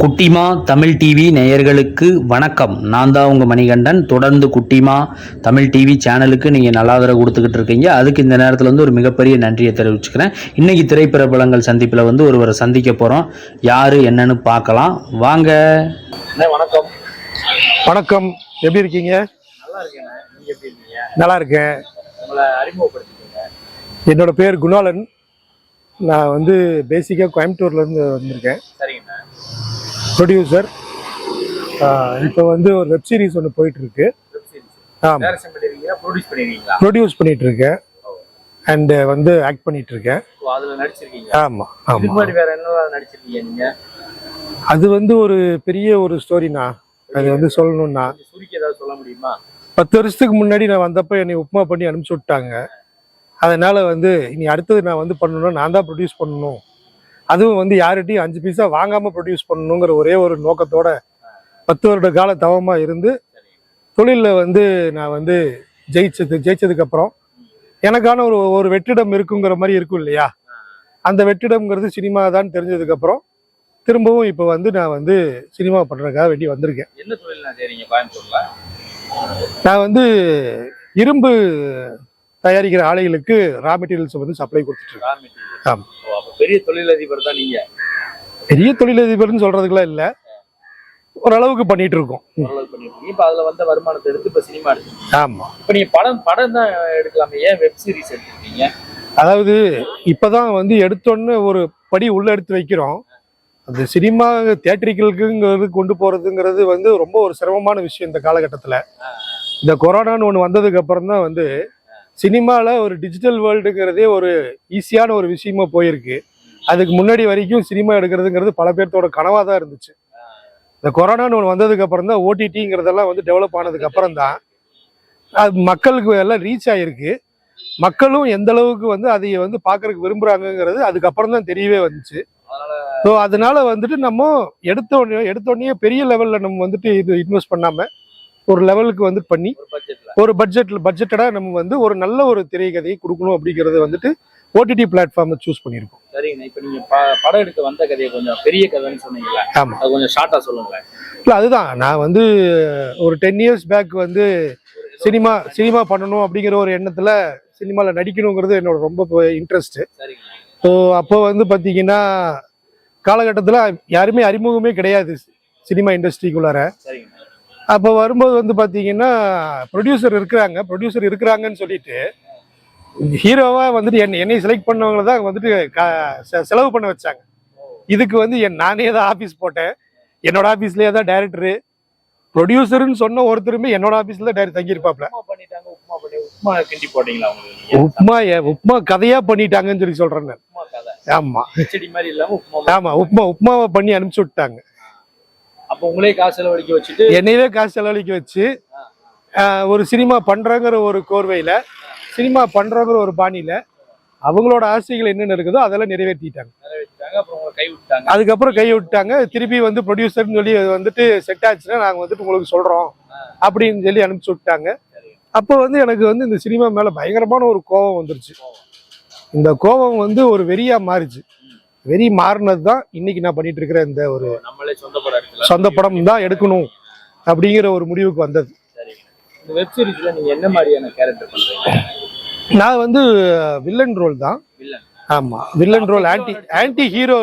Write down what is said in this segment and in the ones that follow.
குட்டிமா தமிழ் டிவி நேயர்களுக்கு வணக்கம். நான் தான் உங்கள் மணிகண்டன். தொடர்ந்து குட்டிமா தமிழ் டிவி சேனலுக்கு நீங்கள் நல்ல ஆதரவு கொடுத்துக்கிட்டு இருக்கீங்க. அதுக்கு இந்த நேரத்தில் வந்து ஒரு மிகப்பெரிய நன்றியை தெரிவிச்சுக்கிறேன். இன்னைக்கு திரைப்பிரபலங்கள் சந்திப்பில் வந்து ஒருவரை சந்திக்க போகிறோம் யார் என்னன்னு பார்க்கலாம். வாங்க. அண்ணே, வணக்கம். வணக்கம். எப்படி இருக்கீங்க? நல்லா இருக்கேன் நீங்கள் எப்படி இருக்கீங்க? நல்லா இருக்கேன். என்னோட பேர் குணாலன். நான் வந்து பேசிக்காக கோயம்புத்தூர்லேருந்து வந்திருக்கேன். சரிங்கண்ணா ப்ரொடியூசர் இப்போ வந்து ஒரு வெப் சீரிஸ் ஒன்று போயிட்டு இருக்கு வெப் சீரிஸ் ஆமாம் ப்ரொடியூஸ் பண்ணிட்டு இருக்கேன் அண்டு வந்து ஆக்ட் பண்ணிட்டு இருக்கேன் ஆமாம் ஆமாம் முன்னாடி வேற என்ன நடிச்சிருக்கீங்க நீங்க? அது வந்து ஒரு பெரிய ஒரு ஸ்டோரிண்ணா அது வந்து சொல்லணும்னா. பத்து வருஷத்துக்கு முன்னாடி நான் வந்தப்போ என்னை உப்புமா பண்ணி அனுப்பிச்சி விட்டாங்க. அதனால வந்து இனி அடுத்தது நான் வந்து பண்ணணும்னா நான் தான் ப்ரொடியூஸ் பண்ணணும். அதுவும் வந்து யார்கிட்டயும் அஞ்சு பைசா வாங்காம ப்ரொடியூஸ் பண்ணணுங்கிற ஒரே ஒரு நோக்கத்தோட பத்து வருட கால தவமா இருந்து தொழிலில் வந்து நான் வந்து ஜெயிச்சது ஜெயிச்சதுக்கு அப்புறம் எனக்கான ஒரு ஒரு வெற்றிடம் இருக்குங்கிற மாதிரி இருக்கும் இல்லையா? அந்த வெற்றிடம்ங்கிறது சினிமா தான் தெரிஞ்சதுக்கு அப்புறம் திரும்பவும் இப்போ வந்து நான் வந்து சினிமா பண்ணுறதுக்காக வேண்டி வந்திருக்கேன். என்ன தொழில் நான் வந்து இரும்பு தயாரிக்கிற ஆலைகளுக்கு ரா மெட்டீரியல்ஸ் வந்து சப்ளை கொடுத்துட்டு இருக்கேன் ரா மெட்டீரியல் ஆமா. ஓ அப்ப பெரிய தொழிலதிபர் தான் நீங்க? பெரிய தொழிலதிபர்னு சொல்றதுக்குலாம் இல்லை. ஓரளவுக்கு பண்ணிட்டு இருக்கோம். இப்ப அதுல வந்த வருமானத்தை எடுத்து இப்ப சினிமா ஆமா. இப்ப நீங்க படம் படம் தான் எடுக்கலாமே. ஏன் வெப் சீரிஸ் எடுத்துருக்கீங்க அதாவது இப்பதான் வந்து எடுத்தோன்னு ஒரு படி உள்ள எடுத்து வைக்கிறோம். அந்த சினிமா தியேட்டரிக்கலுக்குங்கிறது கொண்டு போறதுங்கிறது வந்து ரொம்ப ஒரு சிரமமான விஷயம் இந்த காலகட்டத்தில். இந்த கொரோனான்னு ஒன்று வந்ததுக்கு அப்புறம் தான் வந்து சினிமாவில் ஒரு டிஜிட்டல் வேர்ல்டுங்கிறதே ஒரு ஈஸியான ஒரு விஷயமா போயிருக்கு. அதுக்கு முன்னாடி வரைக்கும் சினிமா எடுக்கிறதுங்கிறது பல பேர்த்தோட கனவாக தான் இருந்துச்சு. இந்த கொரோனான்னு ஒன்று வந்ததுக்கப்புறம் தான் ஓடிடிங்கிறதெல்லாம் வந்து டெவலப் ஆனதுக்கு அப்புறம் தான் அது மக்களுக்கு எல்லாம் ரீச் ஆகிருக்கு மக்களும் எந்த அளவுக்கு வந்து அதை வந்து பார்க்கறதுக்கு விரும்புகிறாங்கங்கிறது அதுக்கப்புறம் தான் தெரியவே வந்துச்சு. ஸோ அதனால வந்துட்டு நம்ம எடுத்த உடனே எடுத்த உடனே பெரிய லெவலில் நம்ம வந்துட்டு இது இன்வெஸ்ட் பண்ணாமல் ஒரு லெவலுக்கு வந்து பண்ணி ஒரு பட்ஜெட்ல ஒரு பட்ஜெட்ல பட்ஜெட்டடா நம்ம வந்து ஒரு நல்ல ஒரு திரைக்கதையை கொடுக்கணும் அப்படிங்கறது வந்துட்டு ஓடிடி பிளாட்ஃபார்மை சூஸ் பண்ணியிருக்கோம். சரிங்கண்ணா இப்ப நீங்க ப- படம் எடுக்க வந்த கதையை கொஞ்சம் பெரிய கதைன்னு சொன்னீங்கல்ல ஆமா. அது கொஞ்சம் ஷார்ட்டா சொல்லுங்களேன். இல்லை அதுதான். நான் வந்து ஒரு டென் இயர்ஸ் பேக் வந்து சினிமா சினிமா பண்ணணும் அப்படிங்கிற ஒரு எண்ணத்துல சினிமாவில் நடிக்கணுங்கிறது என்னோட ரொம்ப இன்ட்ரெஸ்ட் சரிங்கண்ணா ஸோ அப்போ வந்து பார்த்தீங்கன்னா காலகட்டத்தில் யாருமே அறிமுகமே கிடையாது சினிமா இண்டஸ்ட்ரிக்குள்ளார அப்போ வரும்போது வந்து பார்த்தீங்கன்னா ப்ரொடியூசர் இருக்கிறாங்க ப்ரொடியூசர் இருக்கிறாங்கன்னு சொல்லிட்டு ஹீரோவாக வந்துட்டு என்னை என்னை செலக்ட் பண்ணவங்கள தான் வந்துட்டு செலவு பண்ண வச்சாங்க. இதுக்கு வந்து என் நானே தான் ஆஃபீஸ் போட்டேன். என்னோட ஆஃபீஸ்லேயே தான் டைரக்டரு ப்ரொடியூசர்னு சொன்ன ஒருத்தருமே என்னோட ஆஃபீஸில் தான் டைரக்ட் தங்கியிருப்பாப்ல. உப்புமா கிண்டி போட்டீங்களா? உப்மா உப்மா கதையாக பண்ணிட்டாங்கன்னு சொல்லி சொல்கிறேன் நான். ஆமாம். ஆமாம் உப்மா உப்மாவை பண்ணி அனுப்பிச்சி விட்டாங்க. அப்ப உங்களே காசு செலவழிக்க வச்சுட்டு என்னையவே காசு செலவழிக்க வச்சு ஒரு சினிமா பண்றங்கிற ஒரு கோர்வையில சினிமா பண்றங்கிற ஒரு பாணியில அவங்களோட ஆசைகள் என்னென்ன இருக்குதோ அதெல்லாம் நிறைவேற்றிட்டாங்க. நிறைவேற்றிட்டாங்க அதுக்கப்புறம் கை விட்டாங்க திருப்பி வந்து ப்ரொடியூசர்னு சொல்லி வந்துட்டு செட் ஆச்சுன்னா நாங்கள் வந்துட்டு உங்களுக்கு சொல்றோம் அப்படின்னு சொல்லி அனுப்பிச்சு விட்டாங்க. அப்போ வந்து எனக்கு வந்து இந்த சினிமா மேல பயங்கரமான ஒரு கோபம் வந்துருச்சு. இந்த கோபம் வந்து ஒரு வெறியா மாறிச்சு. வெறி மாறினது தான் இன்னைக்கு நான் பண்ணிட்டு இருக்கிற இந்த ஒரு சொந்த படம் தான் எடுக்கணும் அப்படிங்கிற ஒரு முடிவுக்கு வந்தது. நான் வந்து வில்லன் ரோல் தான். ஆமா villain role anti anti hero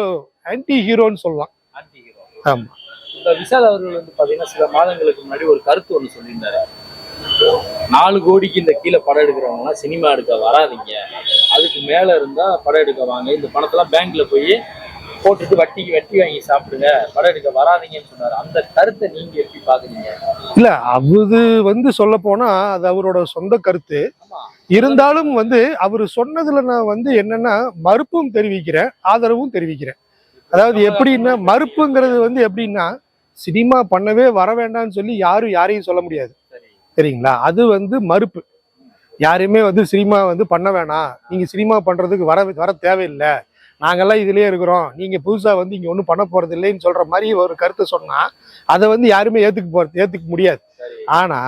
anti ஹீரோன்னு சொல்லலாம். ஆமா. விஷால் அவர்கள் வந்து பாத்தீங்கன்னா சில மாதங்களுக்கு முன்னாடி ஒரு கருத்து ஒண்ணு சொல்லியிருந்தாரு. நாலு கோடிக்கு இந்த கீழே படம் எடுக்கிறவங்க எல்லாம் சினிமா எடுக்க வராதீங்க. அதுக்கு மேல இருந்தா படம் எடுக்க வாங்க. இந்த பணத்தெல்லாம் பேங்க்ல போய் போட்டுட்டு வட்டிக்கு வட்டி வாங்கி சாப்பிடுங்க. படம் எடுக்க வராதீங்கன்னு சொன்னாரு. அந்த கருத்தை நீங்க எப்படி பாக்குறீங்க இல்ல அது வந்து சொல்ல போனா அது அவரோட சொந்த கருத்து. இருந்தாலும் வந்து அவர் சொன்னதுல நான் வந்து என்னன்னா மறுப்பும் தெரிவிக்கிறேன் ஆதரவும் தெரிவிக்கிறேன். அதாவது எப்படின்னா மறுப்புங்கிறது வந்து எப்படின்னா சினிமா பண்ணவே வர வேண்டாம்னு சொல்லி யாரும் யாரையும் சொல்ல முடியாது. சரி. சரிங்களா? அது வந்து மறுப்பு. யாரையுமே வந்து சினிமா வந்து பண்ண வேணாம். நீங்க சினிமா பண்றதுக்கு வர வர தேவையில்லை. நாங்கெல்லாம் இதுலயே இருக்கிறோம். நீங்க புதுசா வந்து இங்க ஒன்றும் பண்ண போறது இல்லைன்னு சொல்ற மாதிரி ஒரு கருத்தை சொன்னா அதை வந்து யாருமே ஏத்துக்க போறது ஏத்துக்க முடியாது. சரி. ஆனா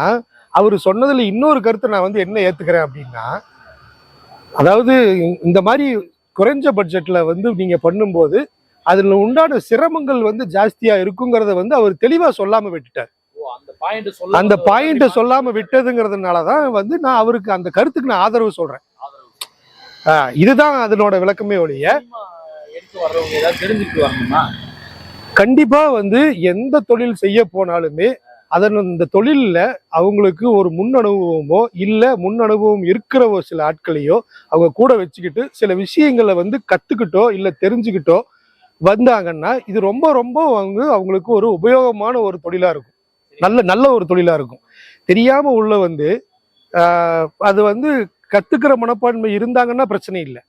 அவர் சொன்னதுல இன்னொரு கருத்தை நான் வந்து என்ன ஏத்துக்கிறேன் அப்படின்னா அதாவது இந்த மாதிரி குறைஞ்ச பட்ஜெட்ல வந்து நீங்க பண்ணும்போது அதுல உண்டான சிரமங்கள் வந்து ஜாஸ்தியா இருக்குங்கிறத வந்து அவர் தெளிவா சொல்லாம விட்டுட்டார். அந்த பாயிண்ட் சொல்லாம விட்டதுங்கிறதுனாலதான் வந்து நான் அவருக்கு அந்த கருத்துக்கு நான் ஆதரவு சொல்றேன். இதுதான் அதனோட விளக்கமே ஒழிய கண்டிப்பா வந்து எந்த தொழில் செய்ய போனாலுமே அதன் இந்த தொழில்ல அவங்களுக்கு ஒரு முன் அனுபவமோ இல்ல முன் அனுபவம் இருக்கிற ஒரு சில ஆட்களையோ அவங்க கூட வச்சுக்கிட்டு சில விஷயங்களை வந்து கத்துக்கிட்டோ இல்ல தெரிஞ்சுக்கிட்டோ வந்தாங்கன்னா இது ரொம்ப ரொம்ப வந்து அவங்களுக்கு ஒரு உபயோகமான ஒரு தொழிலா இருக்கும். நல்ல நல்ல ஒரு தொழிலாக இருக்கும். தெரியாமல் உள்ள வந்து அது வந்து கற்றுக்கிற மனப்பான்மை இருந்தாங்கன்னா பிரச்சனை இல்லை.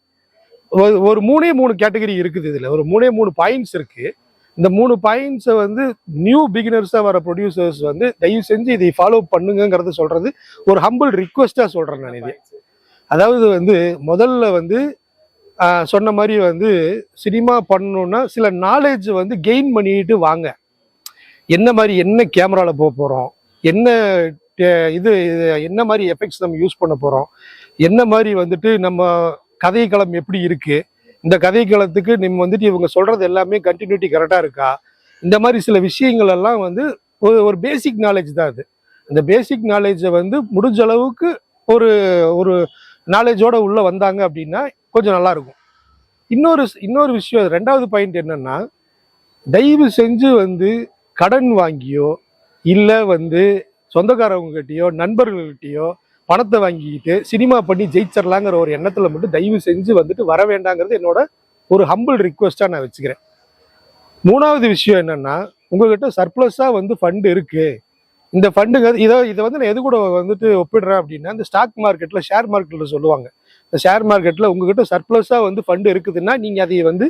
ஒரு- ஒரு மூணே மூணு கேட்டகரி இருக்குது இதில். ஒரு மூணே மூணு பாயிண்ட்ஸ் இருக்குது இந்த மூணு பாயிண்ட்ஸை வந்து நியூ பிகினர்ஸாக வர ப்ரொடியூசர்ஸ் வந்து தயவு செஞ்சு இதை ஃபாலோ பண்ணுங்கங்கிறத சொல்கிறது ஒரு ஹம்பிள் ரிக்வெஸ்ட்டாக சொல்கிறேன் நான் இது. அதாவது வந்து முதல்ல வந்து சொன்ன மாதிரி வந்து சினிமா பண்ணணுன்னா சில நாலேஜ் வந்து கெயின் பண்ணிட்டு வாங்க. என்ன மாதிரி என்ன கேமராவில் போக போகிறோம் என்ன டே- இது என்ன மாதிரி எஃபெக்ட்ஸ் நம்ம யூஸ் பண்ண போகிறோம் என்ன மாதிரி வந்துட்டு நம்ம கதைக்களம் எப்படி இருக்குது இந்த கதைக்களத்துக்கு நம்ம வந்துட்டு இவங்க சொல்கிறது எல்லாமே கண்டினியூட்டி கரெக்டாக இருக்கா? இந்த மாதிரி சில விஷயங்கள் எல்லாம் வந்து ஒரு ஒரு பேசிக் நாலேஜ் தான் அது. அந்த பேசிக் நாலேஜை வந்து முடிஞ்ச அளவுக்கு ஒரு ஒரு நாலேஜோட உள்ளே வந்தாங்க அப்படின்னா கொஞ்சம் நல்லாயிருக்கும் இன்னொரு இன்னொரு விஷயம் ரெண்டாவது பாயிண்ட் என்னன்னா தயவு செஞ்சு வந்து கடன் வாங்கியோ இல்லை வந்து சொந்தக்காரவங்ககிட்டயோ நண்பர்கள்கிட்டயோ பணத்தை வாங்கிக்கிட்டு சினிமா பண்ணி ஜெயிச்சிடலாங்கிற ஒரு எண்ணத்தில் மட்டும் தயவு செஞ்சு வந்துட்டு வர வேண்டாங்கிறது என்னோட ஒரு ஹம்பிள் ரிக்வஸ்ட்டாக நான் வச்சுக்கிறேன். மூணாவது விஷயம் என்னென்னா உங்ககிட்ட சர்ப்ளஸாக வந்து ஃபண்டு இருக்குது இந்த ஃபண்டுங்க இதை இதை வந்து நான் எது கூட வந்துட்டு ஒப்பிடுறேன் அப்படின்னா இந்த ஸ்டாக் மார்க்கெட்டில் ஷேர் மார்க்கெட்டில் சொல்லுவாங்க. இந்த ஷேர் மார்க்கெட்டில் உங்ககிட்ட சர்ப்ளஸாக வந்து ஃபண்டு இருக்குதுன்னா நீங்கள் அதை வந்து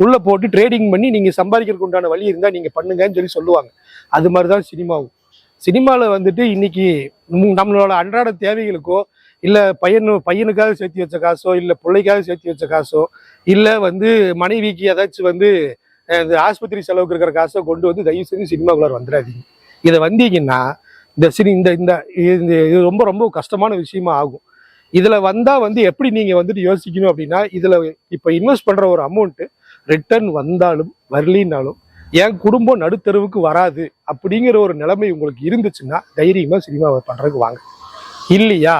உள்ளே போட்டு ட்ரேடிங் பண்ணி நீங்கள் சம்பாதிக்கிறதுக்கு உண்டான வழி இருந்தால் நீங்கள் பண்ணுங்கன்னு சொல்லி சொல்லுவாங்க. அது மாதிரி தான் சினிமாவும். சினிமாவில் வந்துட்டு இன்னைக்கு நம்மளோட அன்றாட தேவைகளுக்கோ இல்லை பையனு பையனுக்காக சேர்த்து வச்ச காசோ இல்லை பிள்ளைக்காக சேர்த்து வச்ச காசோ இல்லை வந்து மனைவிக்கு ஏதாச்சும் வந்து இந்த ஆஸ்பத்திரி செலவுக்கு இருக்கிற காசோ கொண்டு வந்து தயவு செஞ்சு சினிமாக்குள்ளார் வந்துடாதீங்க. இதை வந்தீங்கன்னா இந்த சினி இந்த இந்த இது இது ரொம்ப ரொம்ப கஷ்டமான விஷயமா ஆகும். இதில் வந்தால் வந்து எப்படி நீங்கள் வந்துட்டு யோசிக்கணும் அப்படின்னா இதில் இப்போ இன்வெஸ்ட் பண்ணுற ஒரு அமௌண்ட்டு ரிட்டர்ன் வந்தாலும் வரலினாலும் என் குடும்பம் நடுத்தருவுக்கு வராது அப்படிங்கிற ஒரு நிலைமை உங்களுக்கு இருந்துச்சுன்னா தைரியமாக சினிமாவை பண்ணுறதுக்கு வாங்க. இல்லையா?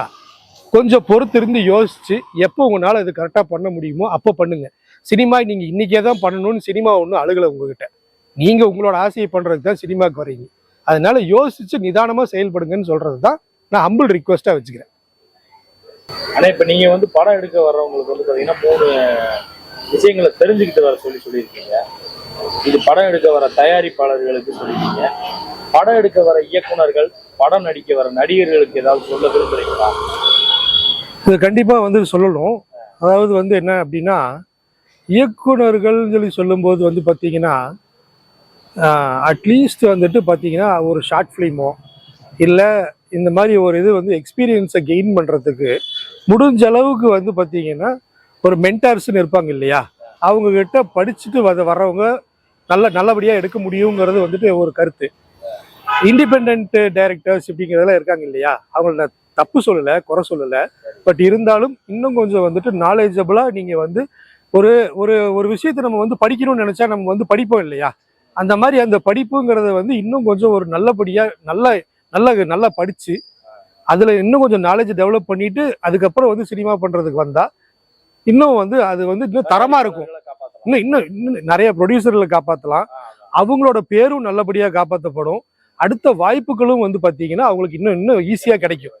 கொஞ்சம் பொறுத்திருந்து யோசிச்சு எப்போ உங்களால் அது கரெக்டாக பண்ண முடியுமோ அப்போ பண்ணுங்க. சினிமா நீங்கள் இன்னைக்கே தான் பண்ணணும்னு சினிமா ஒன்றும் அழுகலை உங்ககிட்ட. நீங்கள் உங்களோட ஆசையை பண்ணுறதுக்கு தான் சினிமாவுக்கு வரீங்க அதனால யோசிச்சு நிதானமாக செயல்படுங்கன்னு சொல்கிறது தான் நான் ஹம்பிள் ரிக்வஸ்ட்டாக வச்சுக்கிறேன். ஆனால் இப்போ நீங்கள் வந்து படம் எடுக்க வர்றவங்களுக்கு வந்து பார்த்தீங்கன்னா மூணு விஷயங்களை தெரிஞ்சுக்கிட்டு வர சொல்லி சொல்லியிருக்கீங்க. இது படம் எடுக்க வர தயாரிப்பாளர்களுக்கு சொல்லியிருக்கீங்க. படம் எடுக்க வர இயக்குனர்கள் படம் நடிக்க வர நடிகர்களுக்கு ஏதாவது சொல்ல விரும்புறீங்களா? இது கண்டிப்பாக வந்து சொல்லணும். அதாவது வந்து என்ன அப்படின்னா இயக்குனர்கள் சொல்லி சொல்லும்போது வந்து பார்த்தீங்கன்னா அட்லீஸ்ட் வந்துட்டு பார்த்தீங்கன்னா ஒரு ஷார்ட் ஃபிலிமோ இல்லை இந்த மாதிரி ஒரு இது வந்து எக்ஸ்பீரியன்ஸை கெயின் பண்ணுறதுக்கு முடிஞ்ச அளவுக்கு வந்து பார்த்தீங்கன்னா ஒரு மென்டார்ஸ்னு இருப்பாங்க இல்லையா? அவங்க கிட்ட படிச்சுட்டு வர வர்றவங்க நல்ல நல்லபடியாக எடுக்க முடியுங்கிறது வந்துட்டு ஒரு கருத்து. இண்டிபெண்ட் டைரக்டர்ஸ் இப்படிங்கிறதெல்லாம் இருக்காங்க இல்லையா? அவங்கள நான் தப்பு சொல்லலை குறை சொல்லலை. பட் இருந்தாலும் இன்னும் கொஞ்சம் வந்துட்டு நாலேஜபிளாக நீங்கள் வந்து ஒரு ஒரு ஒரு விஷயத்தை நம்ம வந்து படிக்கணும்னு நினச்சா நம்ம வந்து படிப்போம் இல்லையா? அந்த மாதிரி அந்த படிப்புங்கிறத வந்து இன்னும் கொஞ்சம் ஒரு நல்லபடியாக நல்ல நல்ல நல்லா படித்து அதில் இன்னும் கொஞ்சம் நாலேஜ் டெவலப் பண்ணிட்டு அதுக்கப்புறம் வந்து சினிமா பண்ணுறதுக்கு வந்தால் இன்னும் வந்து அது வந்து இன்னும் தரமாக இருக்கும். இன்னும் இன்னும் இன்னும் நிறைய ப்ரொடியூசர்களை காப்பாற்றலாம் அவங்களோட பேரும் நல்லபடியாக காப்பாற்றப்படும் அடுத்த வாய்ப்புகளும் வந்து பார்த்தீங்கன்னா அவங்களுக்கு இன்னும் இன்னும் ஈஸியாக கிடைக்கும்.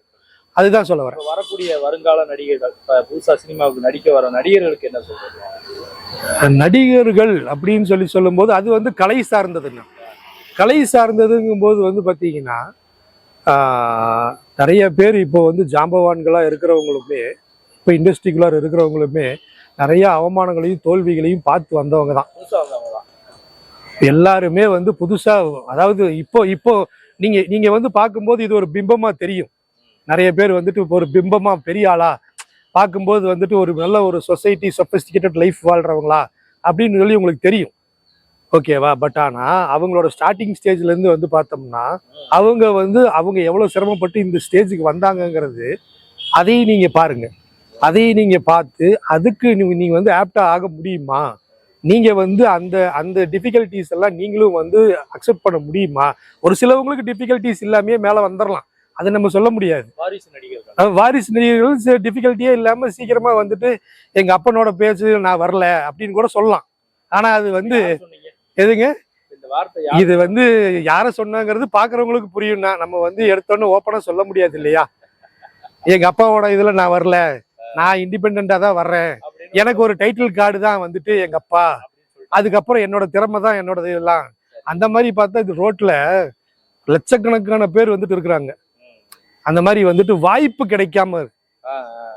அதுதான் சொல்ல வரேன். வரக்கூடிய வருங்கால நடிகர்கள் புதுசா சினிமாவுக்கு நடிக்க வர நடிகர்களுக்கு என்ன சொல்றீங்க நடிகர்கள் அப்படின்னு சொல்லி சொல்லும்போது அது வந்து கலை சார்ந்ததுங்க. கலை சார்ந்ததுங்கும்போது வந்து பார்த்தீங்கன்னா நிறைய பேர் இப்போ வந்து ஜாம்பவான்களாக இருக்கிறவங்களுமே இப்போ இண்டஸ்ட்ரிக்குள்ளார இருக்கிறவங்களுமே நிறைய அவமானங்களையும் தோல்விகளையும் பார்த்து வந்தவங்க தான். எல்லாருமே வந்து புதுசா அதாவது இப்போ இப்போ நீங்க நீங்க வந்து பார்க்கும்போது இது ஒரு பிம்பமா தெரியும். நிறைய பேர் வந்துட்டு இப்போ ஒரு பிம்பமா பெரிய ஆளா பார்க்கும்போது வந்துட்டு ஒரு நல்ல ஒரு சொசைட்டி சொபிஸ்டிகேட்டட் லைஃப் வாழ்றவங்களா அப்படின்னு சொல்லி உங்களுக்கு தெரியும். ஓகேவா பட் ஆனா அவங்களோட ஸ்டார்டிங் ஸ்டேஜ்ல இருந்து வந்து பார்த்தோம்னா அவங்க வந்து அவங்க எவ்வளவு சிரமப்பட்டு இந்த ஸ்டேஜுக்கு வந்தாங்கங்கிறது அதையும் நீங்க பாருங்க. அதையும் நீங்க பார்த்து அதுக்கு நீங்க நீங்க வந்து ஆப்டா ஆக முடியுமா? நீங்க வந்து அந்த அந்த டிஃபிகல்ட்டிஸ் எல்லாம் நீங்களும் வந்து அக்செப்ட் பண்ண முடியுமா? ஒரு சிலவங்களுக்கு டிஃபிகல்ட்டிஸ் இல்லாமே மேல வந்துடலாம் அதை நம்ம சொல்ல முடியாது. வாரிசு நடிகர்கள். வாரிசு நடிகர்கள் டிஃபிகல்ட்டியே இல்லாம சீக்கிரமா வந்துட்டு எங்க அப்பனோட பேச்சு நான் வரல அப்படின்னு கூட சொல்லலாம். ஆனா அது வந்து எதுங்க? இது வந்து யார சொன்னாங்கிறது பாக்குறவங்களுக்கு புரியும்னா நம்ம வந்து எடுத்தோன்னு ஓப்பனா சொல்ல முடியாது இல்லையா? எங்க அப்பாவோட இதுல நான் வரல. நான் இண்டிபெண்டா தான் வர்றேன். எனக்கு ஒரு டைட்டில் கார்டு தான் வந்துட்டு எங்க அப்பா. அதுக்கப்புறம் என்னோட திறமை தான் என்னோட இதெல்லாம் அந்த மாதிரி பார்த்தா இது ரோட்ல லட்சக்கணக்கான பேர் வந்துட்டு இருக்கிறாங்க. அந்த மாதிரி வந்துட்டு வாய்ப்பு கிடைக்காம இருக்கு.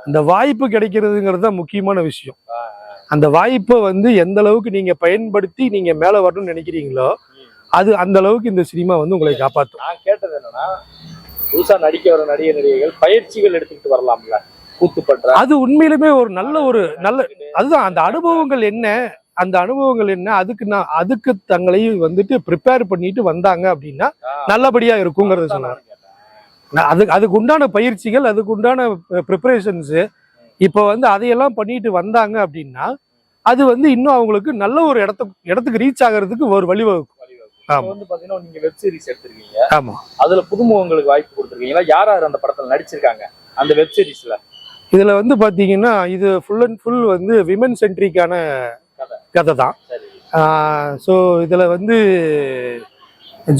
அந்த வாய்ப்பு கிடைக்கிறதுங்கிறது தான் முக்கியமான விஷயம். அந்த வாய்ப்பை வந்து எந்த அளவுக்கு நீங்க பயன்படுத்தி நீங்க மேல வரணும்னு நினைக்கிறீங்களோ. அது அந்த அளவுக்கு இந்த சினிமா வந்து உங்களை காப்பாற்றும் நான் கேட்டது என்னன்னா புதுசா நடிக்க வர நடிகர் நடிகைகள் பயிற்சிகள் எடுத்துக்கிட்டு வரலாம்ல. கூத்துப்பற்ற அது உண்மையிலுமே ஒரு நல்ல ஒரு நல்ல அதுதான் அந்த அனுபவங்கள் என்ன? அந்த அனுபவங்கள் என்ன? அதுக்கு நான் அதுக்கு தங்களை வந்துட்டு ப்ரிப்பேர் பண்ணிட்டு வந்தாங்க அப்படின்னா நல்லபடியா இருக்குங்கிறத சொன்னார். நான் அதுக்கு அதுக்கு உண்டான பயிற்சிகள் அதுக்கு உண்டான ப்ரிப்பரேஷன்ஸு இப்போ வந்து அதையெல்லாம் பண்ணிட்டு வந்தாங்க அப்படின்னா அது வந்து இன்னும் அவங்களுக்கு நல்ல ஒரு இடத்துக்கு இடத்துக்கு ரீச் ஆகிறதுக்கு ஒரு வழிவகுக்கும். வந்து பாத்தீங்கன்னா நீங்க வெப் சீரிஸ் எடுத்திருக்கீங்க. ஆமா. அதுல புதுமுகங்களுக்கு வாய்ப்பு கொடுத்துருக்கீங்களா? யார் யார் அந்த படத்துல நடிச்சிருக்காங்க? அந்த வெப் சீரிஸ்ல இதுல வந்து பாத்தீங்கன்னா இது ஃபுல் அண்ட் ஃபுல் வந்து விமன் சென்ட்ரிக்கான கதை. தான் ஸோ இதுல வந்து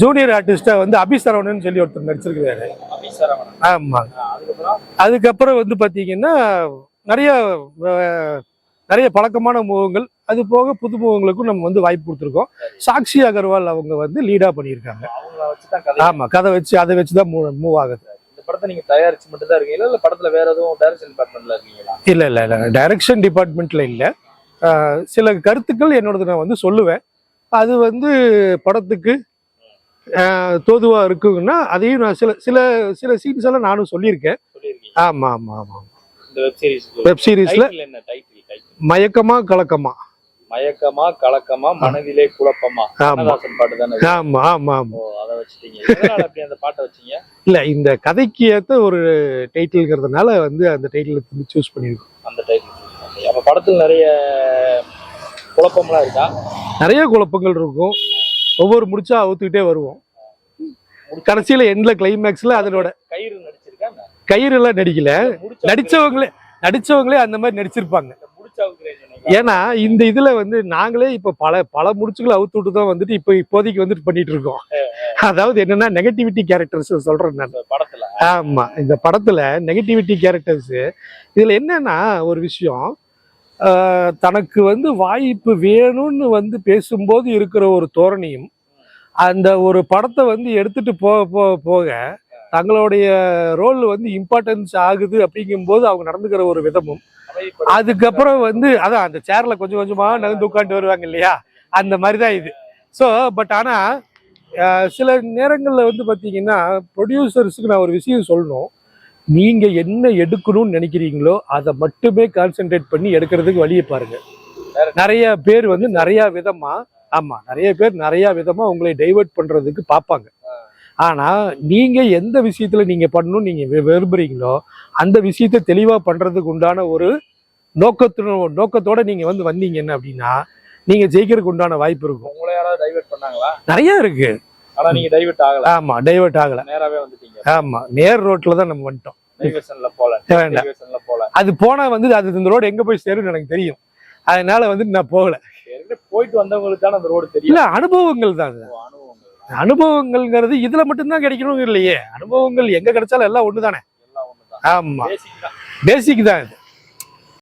ஜூனியர் ஆர்டிஸ்டா வந்து அபிசரவணன் சொல்லி ஒருத்தர் நடிச்சிருக்கிறாரு. அபிசரவணன் ஆமா. அதுக்கப்புறம்? வந்து பாத்தீங்கன்னா நிறைய நிறைய பழக்கமான முகங்கள் அது போக புது முகங்களுக்கும் நம்ம வந்து வாய்ப்பு கொடுத்துருக்கோம். சாக்ஷி அகர்வால் அவங்க வந்து லீடா பண்ணியிருக்காங்க. வச்சுதான் கதை. ஆமா கதை வச்சு அதை வச்சு தான் மூவ் ஆகுது. படத்தை நீங்க தயாரிச்சு மட்டும் தான் இருக்கீங்களா? இல்ல படத்துல வேற எதுவும் டைரக்ஷன் டிபார்ட்மெண்ட்ல இருக்கீங்களா? இல்ல இல்ல இல்ல. டைரக்ஷன் டிபார்ட்மெண்ட்ல இல்ல. சில கருத்துக்கள் என்னோடது நான் வந்து சொல்லுவேன். அது வந்து படத்துக்கு தோதுவா இருக்குங்கன்னா அதையும் நான் சில சில சில சீன்ஸ் எல்லாம் நானும் சொல்லியிருக்கேன். ஆமா ஆமா ஆமா வெப் சீரிஸ் வெப் சீரிஸ்ல மயக்கமா கலக்கமா. மயக்கமா கலக்கமா மனதிலே குழப்பமா? கண்ணதாசன் பாட்டு தானே? ஆமா ஆமா ஆமா. அதை வச்சுட்டீங்க. அப்படி அந்த பாட்டை வச்சீங்க? இல்ல இந்த கதைக்கு ஏத்த ஒரு டைட்டில்ங்கிறதுனால வந்து அந்த டைட்டில் வந்து சூஸ் பண்ணியிருக்கோம். அந்த டைட்டில் அப்ப படத்துல நிறைய குழப்பம்லாம் இருக்கா? நிறைய குழப்பங்கள் இருக்கும். ஒவ்வொரு முடிச்சா அவுத்துக்கிட்டே வருவோம். கடைசியில எண்ட்ல கிளைமேக்ஸ்ல அதனோட கயிறு நடிச்சிருக்கா என்ன? கயிறு எல்லாம் நடிக்கல. நடிச்சவங்களே நடிச்சவங்களே அந்த மாதிரி நடிச்சிருப்பாங்க. ஏன்னா இந்த இதுல வந்து நாங்களே இப்ப பல பல முடிச்சுகளை அவுத்து விட்டு தான் வந்துட்டு இப்ப இப்போதைக்கு வந்துட்டு பண்ணிட்டு இருக்கோம் அதாவது என்னன்னா நெகட்டிவிட்டி கேரக்டர்ஸ் சொல்றேன் நான். படத்துல. ஆமா இந்த படத்துல நெகட்டிவிட்டி கேரக்டர்ஸ் இதுல என்னன்னா ஒரு விஷயம் தனக்கு வந்து வாய்ப்பு வேணும்னு வந்து பேசும்போது இருக்கிற ஒரு தோரணையும் அந்த ஒரு படத்தை வந்து எடுத்துட்டு போக போக போக தங்களுடைய ரோல் வந்து இம்பார்ட்டன்ஸ் ஆகுது அப்படிங்கும்போது அவங்க நடந்துக்கிற ஒரு விதமும் அதுக்கப்புறம் வந்து அதான் அந்த சேர்ல கொஞ்சம் கொஞ்சமா நகர்ந்து உட்காந்து வருவாங்க இல்லையா? அந்த மாதிரி தான் இது. ஸோ பட் ஆனா சில நேரங்களில் வந்து பார்த்தீங்கன்னா ப்ரொடியூசர்ஸுக்கு நான் ஒரு விஷயம் சொல்லணும். நீங்கள் என்ன எடுக்கணும்னு நினைக்கிறீங்களோ அதை மட்டுமே கான்சென்ட்ரேட் பண்ணி எடுக்கிறதுக்கு வழியை பாருங்கள் நிறைய பேர் வந்து நிறையா விதமாக ஆமாம் நிறைய பேர் நிறையா விதமாக உங்களை டைவர்ட் பண்ணுறதுக்கு பார்ப்பாங்க. ஆனா நீங்க எந்த விஷயத்துல நீங்க பண்ணணும் நீங்க வி- விரும்புறீங்களோ அந்த விஷயத்தை தெளிவா பண்றதுக்கு உண்டான ஒரு நோக்கத்தின நோக்கத்தோட நீங்க வந்து வந்தீங்கன்னா அப்படின்னா நீங்க ஜெயிக்கிறதுக்கு உண்டான வாய்ப்பு இருக்கும். உங்களை யாராவது டைவர்ட் பண்ணாங்களா? நிறைய இருக்கு. ஆனா நீங்க டைவர்ட் ஆகல. ஆமா டைவர்ட் ஆகல. நேராவே வந்துட்டீங்க. ஆமா நேர் ரோட்ல தான் நம்ம வந்துட்டோம். அது போனா வந்து அது இந்த ரோடு எங்க போய் சேரும்னு எனக்கு தெரியும். அதனால வந்து நான் போகல. போயிட்டு வந்தவங்களுக்கு தான் அந்த ரோடு தெரியும். இல்ல அனுபவங்கள் தான் அனுபவங்கள்ங்கிறது இதுல மட்டும்தான் கிடைக்கணும் இல்லையே. அனுபவங்கள் எங்க கிடைச்சாலும் எல்லாம் ஒண்ணுதானே? ஆமா. பேசிக் தான் இது.